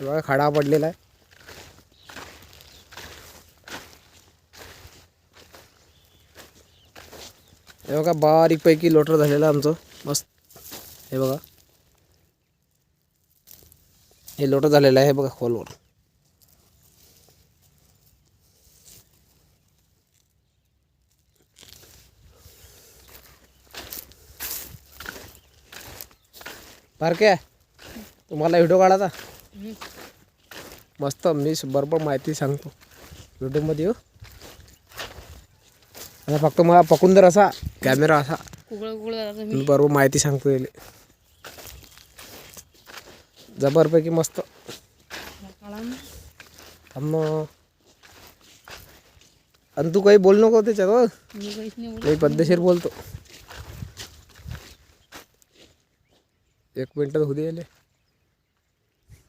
हे बघा खडा पडलेला आहे. हे बघा बारीकपैकी लोटर झालेलं आहे आमचं. मस्त. हे बघा. हे लोटर झालेलं आहे हे बघा खोलवर. पारखे तुम्हाला व्हिडिओ काढायचा? मस्त मी बरोबर माहिती सांगतो. व्हिडिओमध्ये हो. आता फक्त मला पकडून जर असा कॅमेरा असा. मी बरोबर माहिती सांगतो याले. जबरपैकी मस्त. ना. आणि तू काही बोल नको त्याच्यात हो. मी पद्धतशीर बोलतो. एक मिनटात होऊ दे